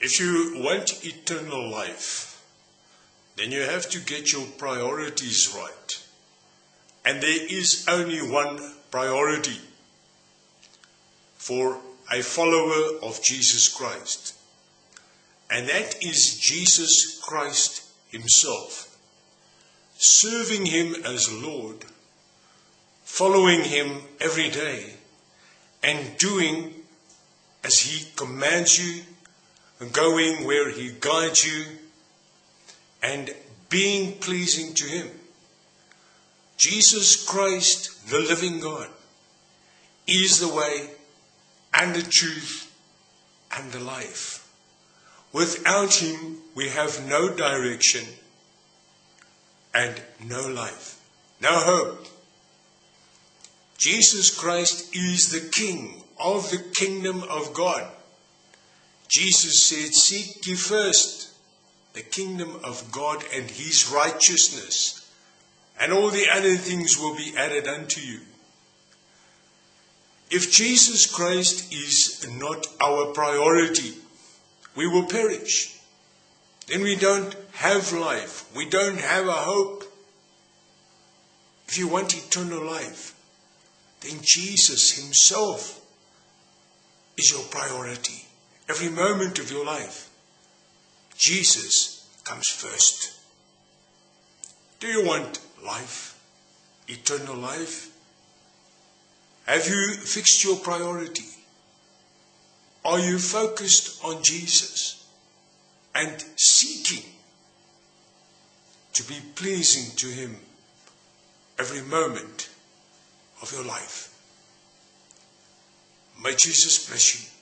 If you want eternal life, then you have to get your priorities right. And there is only one priority for a follower of Jesus Christ. And that is Jesus Christ Himself. Serving Him as Lord, following Him every day, and doing as He commands you, going where He guides you, and being pleasing to Him. Jesus Christ, the living God, is the way and the truth and the life. Without Him, we have no direction and no life, no hope. Jesus Christ is the King of the kingdom of God. Jesus said, Seek ye first the kingdom of God and his righteousness, and all the other things will be added unto you. If Jesus Christ is not our priority, we will perish. Then we don't have life. We don't have a hope. If you want eternal life, then Jesus Himself is your priority. Every moment of your life, Jesus comes first. Do you want life? Eternal life? Have you fixed your priority? Are you focused on Jesus and seeking to be pleasing to Him every moment of your life? May Jesus bless you.